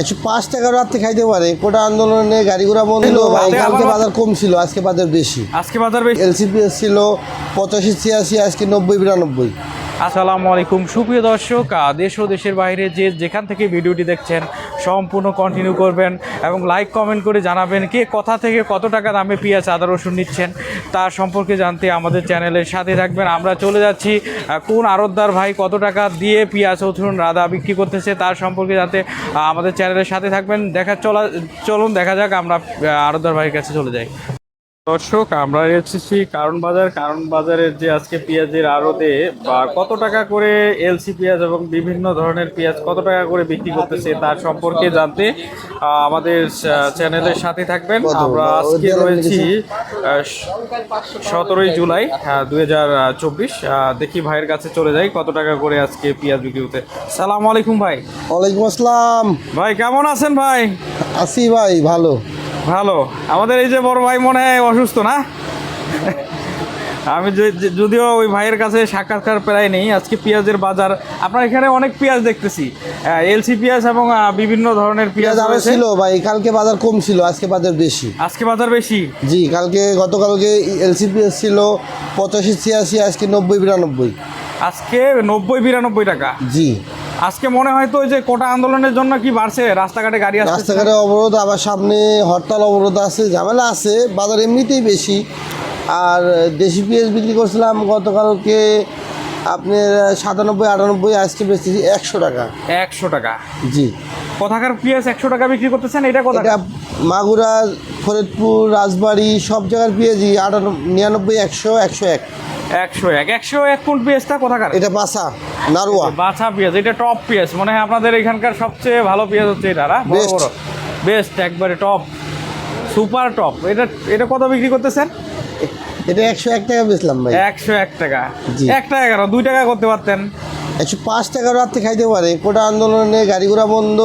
একশো পাঁচ টাকা রাত্রে খাইতে পারে। কোটা আন্দোলনে গাড়ি ঘোড়া বন্ধ কালকে বাজার কম ছিল আজকে বাজার বেশি। আজকে বাজার বেশি? এলসিপিএস ছিল পঁচাশি ছিয়াশি আজকে নব্বই বিরানব্বই। আসসালামু আলাইকুম। সুপ্রিয় দর্শক দেশ ও দেশের বাইরে যে যেখান থেকে ভিডিওটি দেখছেন সম্পূর্ণ কন্টিনিউ করবেন এবং লাইক কমেন্ট করে জানাবেন কে কোথা থেকে কত টাকা দামে পেঁয়াজ আদা রসুন নিচ্ছেন তার সম্পর্কে জানতে আমাদের চ্যানেলের সাথে থাকবেন। আমরা চলে যাচ্ছি কোন আড়তদার ভাই কত টাকা দিয়ে পেঁয়াজ রসুন রাদা বিক্রি করতেছে তার সম্পর্কে জানতে আমাদের চ্যানেলের সাথে থাকবেন। দেখা চলা চলুন দেখা যাক আমরা আহ, আড়তদার ভাইয়ের কাছে চলে যাই। দর্শক আমরা এসেছি কারণ বাজার। কারণ বাজারের যে আজকে পেঁয়াজের আড়তে বা কত টাকা করে এলসি পেঁয়াজ এবং বিভিন্ন ধরনের পেঁয়াজ কত টাকা করে বিক্রি করতেছে তার সম্পর্কে জানতে আমাদের চ্যানেলের সাথে থাকবেন? আমরা আজকে রয়েছি সতেরোই জুলাই দুই চব্বিশ। দেখি ভাইয়ের কাছে চলে যাই কত টাকা করে আজকে পেঁয়াজ বিক্রি করতে। সালাম আলাইকুম ভাই। ওয়ালাইকুম আসসালাম। ভাই কেমন আছেন ভাই? আসি ভাই ভালো। ভালো। আমাদের এই যে বড় ভাই মনে হয় অসুস্থ না? আমি যদিও ওই ভাইয়ের কাছে সাক্ষাৎকার প্রায় নেই আজকে পেঁয়াজের বাজার। আপনার এখানে অনেক পেঁয়াজ দেখতেছি। এলসি পেঁয়াজ এবং বিভিন্ন ধরনের পেঁয়াজ পেঁয়াজ ছিল ভাই কালকে বাজার কম ছিল আজকে বাজার বেশি। আজকে বাজার বেশি? জি কালকে গতকালকে এলসিপিএস ছিল পঁচাশি ছিয়াশি আজকে নব্বই বিরানব্বই। আজকে নব্বই বিরানব্বই টাকা? জি। আজকে মনে হয় তো যে কোটা আন্দোলনের জন্য কি বাড়ছে? রাস্তাঘাটে গাড়ি আসছে রাস্তাঘাটে অবরোধ আবার সামনে হরতাল অবরোধ আছে ঝামেলা আছে বাজার এমনিতেই বেশি। আর দেশি পেঁয়াজ বিক্রি করছিলাম গতকালকে আপনার সাতানব্বই আটানব্বই আজকে বেশি একশো টাকা। একশো টাকা। জি। কোথাকার পেঁয়াজ একশো টাকা বিক্রি করতেছেন? এটা কোথায় মাগুরা ফরিদপুর রাজবাড়ি সব জায়গার পেঁয়াজই আটানব্বই নিরানব্বই একশো একশো এক। একশো এক। একশো এক কোন পেঁয়াজটা কোথাকার? এটা বাসা নারুয়া। বাছা পেঁয়াজ এটা টপ পেঁয়াজ। মনে হয় আপনাদের এখানকার সবচেয়ে ভালো পেঁয়াজ হচ্ছে এটা না? বড় বড়। বেস্ট একবারে টপ। Super top. এটা এটা কত বিক্রি করতেছেন? এটা একশো এক টাকা বেচলাম ভাই। একশো এক টাকা। এক টাকা কেন? দুই টাকা করতে পারতেন। একশো পাঁচ টাকা রাত্রে খাইতে পারে। কোটা আন্দোলনে গাড়ি ঘোড়া বন্ধ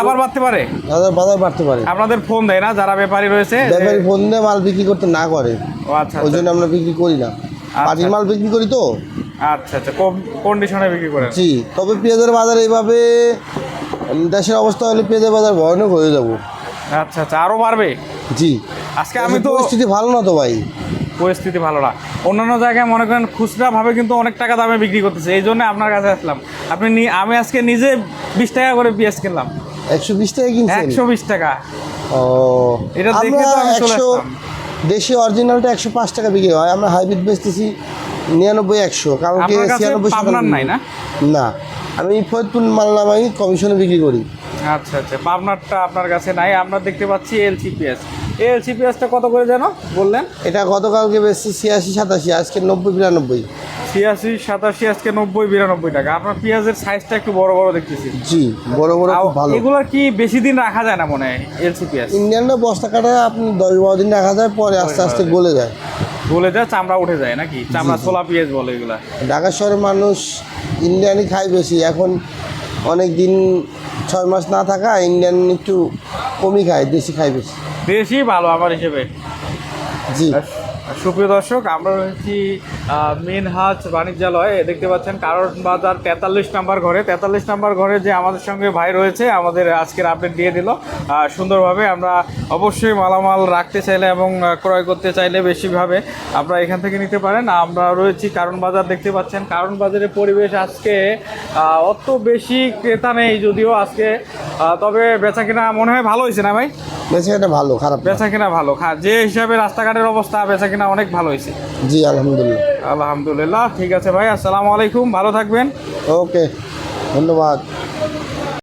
আবার বাড়তে পারে? বাজার বাজার বাড়তে পারে। আপনাদের ফোন দেয় না? যারা ব্যাপারী রয়েছে ব্যাপারী ফোন দিয়ে মাল বিক্রি করতে না করে। আচ্ছা ওই জন্য আমরা বিক্রি করি না। পাটির মাল বিক্রি করি তো। আচ্ছা আচ্ছা। কন্ডিশনে বিক্রি করেন? জি তবে পেঁয়াজের বাজার এইভাবে দেশের অবস্থা হলে পেঁয়াজের বাজার ভয়ানক হয়ে যাব। আচ্ছা আচ্ছা। আরও বাড়বে? জি। আজকে আমি তো পরিস্থিতি ভালো না তো ভাই। পরিস্থিতি ভালো না। অন্যান্য জায়গায় মনে করেন খুচরা ভাবে কিন্তু অনেক টাকা দামে বিক্রি করতেছে এই জন্য আপনার কাছে আসলাম। আপনি আমি আজকে নিজে বিশ টাকা করে পেঁয়াজ কিনলাম। একশো বিশ টাকা কিনছেন? একশো বিশ টাকা। ও এটা দেখে তো আমি চলে আসলাম। দেশি অরিজিনালটা একশো পাঁচ টাকা বিক্রি হয় আমরা হাইব্রিড বেচতেছি নিরানব্বই একশো। কারণ কি ছিয়ানব্বই নাই না? না। আমি ফরিদপুর মাল নামাই কমিশনে বিক্রি করি। আচ্ছা আচ্ছা। পাবনারটা আপনার কাছে নাই আমরা দেখতে পাচ্ছি এলসি পেঁয়াজ এলসি পেঁয়াজটা কত করে যেন বললেন? এটা গতকালকে বেচছি ছিয়াশি সাতাশি আজকে নব্বই বিরানব্বই। ছিয়াশি সাতাশি আজকে নব্বই বিরানব্বই টাকা। আপনার পেঁয়াজের সাইজটা একটু বড় বড় দেখতেছি। জি বড় বড় খুব ভালো। এগুলোর কি বেশি দিন রাখা যায় না মনে হয় এলসি পেঁয়াজ ইন্ডিয়ানরা বস্তা কাটায় আপনি দশ বারো দিন রাখা যায় পরে আস্তে আস্তে গলে যায়। গলে যায় চামড়া উঠে যায় নাকি? চামড়া ছোলা পেঁয়াজ বলে এগুলা। ঢাকা শহরের মানুষ ইন্ডিয়ানই খায় বেশি। এখন অনেক দিন ছয় মাস না থাকা ইন্ডিয়ান একটু কমই খায় দেশি খায় বেশি। বেশি ভালো আমার হিসেবে। জি। সুপ্রিয় দর্শক, আমরা রয়েছি মেন হাট বাণিজ্যালয়। দেখতে পাচ্ছেন কারণ বাজার তেতাল্লিশ নাম্বার ঘরে। তেতাল্লিশ নাম্বার ঘরে যে আমাদের সঙ্গে ভাই রয়েছে, আমাদের আজকের আপডেট দিয়ে দিল। সুন্দরভাবে আমরা অবশ্যই মালামাল রাখতে চাইলে এবং ক্রয় করতে চাইলে বেশিভাবে আপনারা এখান থেকে নিতে পারেন। আমরা রয়েছি কারণ বাজার, দেখতে পাচ্ছেন কারণ বাজারের পরিবেশ আজকে অত বেশি ক্রেতা নেই যদিও আজকে। তবে বেচা কিনা মনে হয় ভালো হয়েছে না ভাই? এটা ভালো খারাপ বেচাকেনা ভালো যে হিসাবে রাস্তাঘাটের অবস্থা বেচাকেনা অনেক ভালো হয়েছে। জি আলহামদুলিল্লাহ। আলহামদুলিল্লাহ ঠিক আছে ভাই আসসালামু আলাইকুম ভালো থাকবেন। ওকে ধন্যবাদ।